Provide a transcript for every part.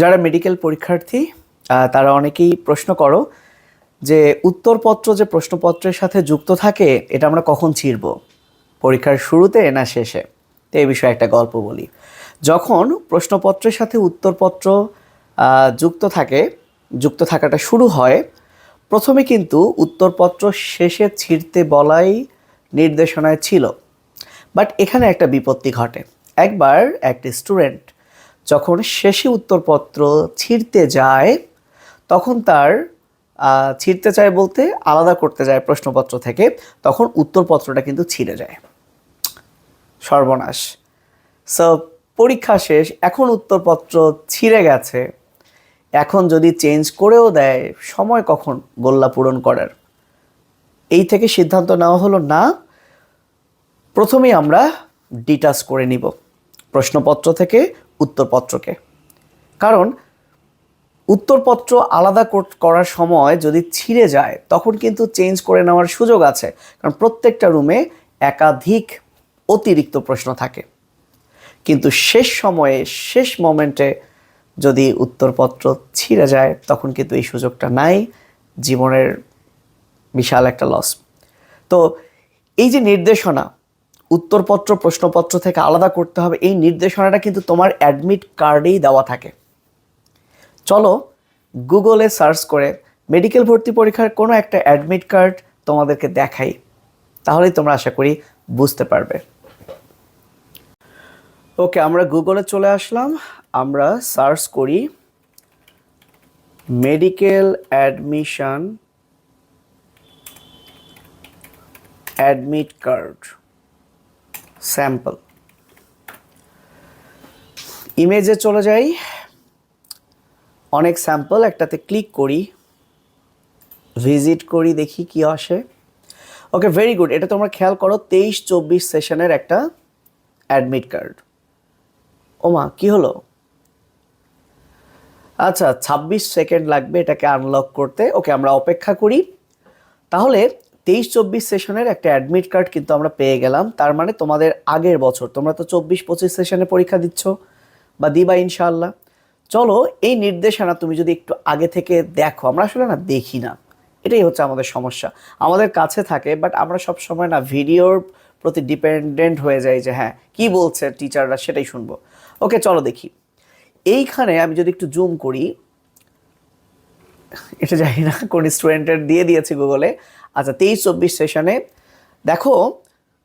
যারা মেডিকেল পরীক্ষার্থী তারা অনেকেই প্রশ্ন করো যে উত্তরপত্র যে প্রশ্নপত্রের সাথে যুক্ত থাকে, এটা আমরা কখন ছিড়ব? পরীক্ষার শুরুতে না শেষে? তো এই বিষয়ে একটা গল্প বলি। যখন প্রশ্নপত্রের সাথে উত্তরপত্র যুক্ত থাকে, যুক্ত থাকাটা শুরু হয়, প্রথমে কিন্তু উত্তরপত্র শেষে ছিঁড়তে বলাই নির্দেশনায় ছিল। বাট এখানে একটা বিপত্তি ঘটে। একবার একটি স্টুডেন্ট যখন শেষে উত্তরপত্র ছিঁড়তে যায়, তখন তার ছিঁড়তে চায় বলতে আলাদা করতে যায় প্রশ্নপত্র থেকে, তখন উত্তরপত্রটা কিন্তু ছিঁড়ে যায়। সর্বনাশ। সো পরীক্ষা শেষ, এখন উত্তরপত্র ছিঁড়ে গেছে। এখন যদি চেঞ্জ করেও দেয়, সময় কখন গোল্লা পূরণ করার? এই থেকে সিদ্ধান্ত নেওয়া হলো, না, প্রথমেই আমরা ডিটাচ করে নিব। প্রশ্নপত্র থেকে উত্তরপত্রকে। কারণ উত্তরপত্র আলাদা কর- করার সময় যদি ছিঁড়ে যায়, তখন কিন্তু চেঞ্জ করে নেওয়ার সুযোগ আছে। কারণ প্রত্যেকটা রুমে একাধিক অতিরিক্ত প্রশ্ন থাকে। কিন্তু শেষ সময়ে, শেষ মোমেন্টে যদি উত্তরপত্র ছিঁড়ে যায়, তখন কিন্তু এই সুযোগটা নাই। জীবনের বিশাল একটা লস তো এই যে নির্দেশনা উত্তরপত্র, প্রশ্নপত্র থেকে আলাদা করতে হবে। এই নির্দেশনাটা কিন্তু তোমার অ্যাডমিট কার্ডেই দেওয়া থাকে। চলো গুগলে সার্চ করে মেডিকেল ভর্তি পরীক্ষার কোনো একটা অ্যাডমিট কার্ড তোমাদেরকে দেখাই। তাহলেই তোমরা আশা করি বুঝতে পারবে। ওকে, আমরা গুগলে চলে আসলাম। আমরা সার্চ করি medical admission admit card sample. ইমেজে চলে যাই। অনেক স্যাম্পল, একটাতে ক্লিক করি। ভিজিট করি, দেখি কি আসে। Okay, very good. এটা তোমরা খেয়াল করো, তেইশ চব্বিশ সেশনের একটা অ্যাডমিট কার্ড। ওমা, কি হলো? আচ্ছা ছাব্বিশ সেকেন্ড লাগবে এটাকে আনলক করতে। ওকে, আমরা অপেক্ষা করি। তাহলে তেইশ চব্বিশ সেশনের একটা অ্যাডমিট কার্ড কিন্তু আমরা পেয়ে গেলাম। তার মানে তোমাদের আগের বছর। তোমরা তো চব্বিশ পঁচিশ সেশনে পরীক্ষা দিচ্ছ বা দিবা ইনশাআল্লাহ। চলো, এই নির্দেশনা তুমি যদি একটু আগে থেকে দেখো, আমরা আসলে না দেখি না। এটাই হচ্ছে আমাদের সমস্যা। আমাদের কাছে থাকে বাট আমরা সব সময় না ভিডিওর প্রতি ডিপেন্ডেন্ট হয়ে যাই যে হ্যাঁ কি বলছে টিচাররা সেটাই শুনব। ওকে চলো দেখি। এইখানে আমি যদি একটু জুম করি এটা জানি না, কোন স্টুডেন্টের দিয়ে দিয়েছি গুগলে। আচ্ছা তেইশ চব্বিশ সেশনে দেখো,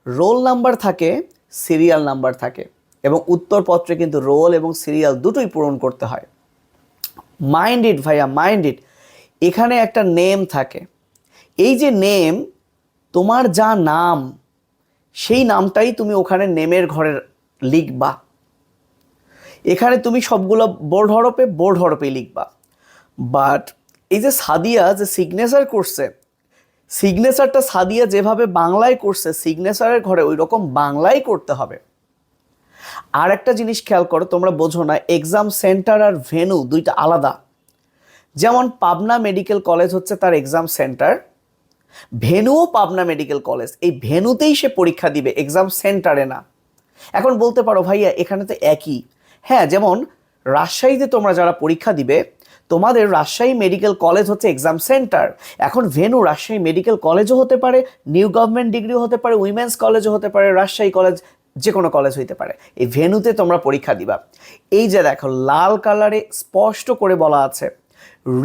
রোল নাম্বার থাকে, সিরিয়াল নাম্বার থাকে, এবং উত্তরপত্রে কিন্তু রোল এবং সিরিয়াল দুটোই পূরণ করতে হয়। মাইন্ড ইট ভাইয়া, মাইন্ড ইট। এখানে একটা নেম থাকে। এই যে নেম, তোমার যা নাম, সেই নামটাই তুমি ওখানে নেমের ঘরে লিখবা। এখানে তুমি সবগুলো বোর্ড হরপে বোর্ড হরপে লিখবা। বাট এই যে সাদিয়া যে সিগনেচার করছে সিগনেচারটা সাদিয়া যেভাবে বাংলায় করছে সিগনেচারের ঘরে ওই রকম বাংলায় করতে হবে। আর একটা জিনিস খেয়াল করো, তোমরা বোঝো না এক্সাম সেন্টার আর ভেনু দুইটা আলাদা। যেমন পাবনা মেডিকেল কলেজ হচ্ছে তার এক্সাম সেন্টার ভেনুও পাবনা মেডিকেল কলেজ এই ভেনুতেই সে পরীক্ষা দিবে এক্সাম সেন্টারে না। এখন বলতে পারো ভাইয়া, এখানে তো একই। হ্যাঁ যেমন রাজশাহীতে তোমরা যারা পরীক্ষা দিবে তোমাদের রাজশাহী মেডিকেল কলেজ হচ্ছে এক্সাম সেন্টার এখন ভেনু রাজশাহী মেডিকেল কলেজও হতে পারে নিউ গভর্নমেন্ট ডিগ্রিও হতে পারে উইমেন্স কলেজও হতে পারে, রাজশাহী কলেজ যে কোনো কলেজ হইতে পারে। এই ভেনুতে তোমরা পরীক্ষা দিবা। এই যে দেখো, লাল কালারে স্পষ্ট করে বলা আছে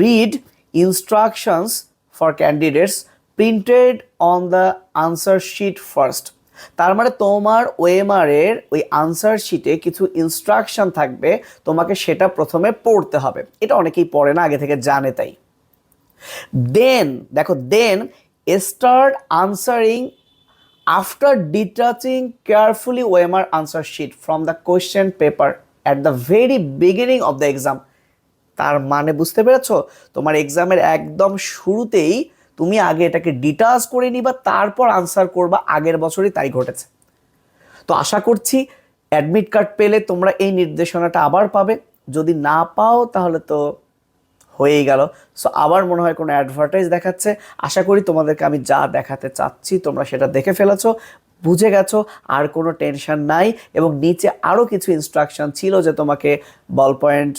read instructions for candidates printed on the answer sheet first তার মানে তোমার ওএমআর এর ওই আনসার শিটে কিছু ইনস্ট্রাকশন থাকবে, তোমাকে সেটা প্রথমে পড়তে হবে। এটা অনেকেই পড়ে না, আগে থেকে জানে তাই। দেন দেখো then start answering after detaching carefully OMR answer sheet from the question paper at the very beginning of the exam তার মানে বুঝতে পেরেছ? তোমার এক্সামের একদম শুরুতেই তুমি আগে এটাকে ডিটাস করে নিবা, তারপর আনসার করবা, আগের বছরই তাই ঘটেছে। তো আশা করছি অ্যাডমিট কার্ড পেলে তোমরা এই নির্দেশনাটা আবার পাবে। যদি না পাও তাহলে তো হয়েই গেল। সো আবার মনে হয় কোনো অ্যাডভার্টাইজ দেখাচ্ছে। আশা করি তোমাদেরকে আমি যা দেখাতে চাচ্ছি তোমরা সেটা দেখে ফেলেছো। বুঝে গেছো, আর কোনো টেনশন নাই। এবং নিচে আরও কিছু ইনস্ট্রাকশন ছিল যে তোমাকে বল পয়েন্ট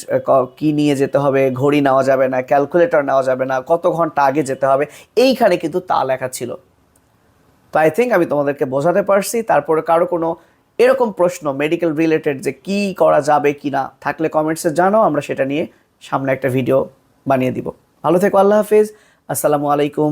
কি নিয়ে যেতে হবে, ঘড়ি নেওয়া যাবে না ক্যালকুলেটর নেওয়া যাবে না, কত ঘণ্টা আগে যেতে হবে, এইখানে কিন্তু তা লেখা ছিল। তো আই থিঙ্ক আমি তোমাদেরকে বোঝাতে পারছি, তারপরে কারও কোনো এরকম প্রশ্ন মেডিকেল রিলেটেড যে কি করা যাবে কি না, থাকলে কমেন্টসে জানাও, আমরা সেটা নিয়ে সামনে একটা ভিডিও বানিয়ে দিব। ভালো থেকো, আল্লাহ হাফিজ। আসসালামু আলাইকুম।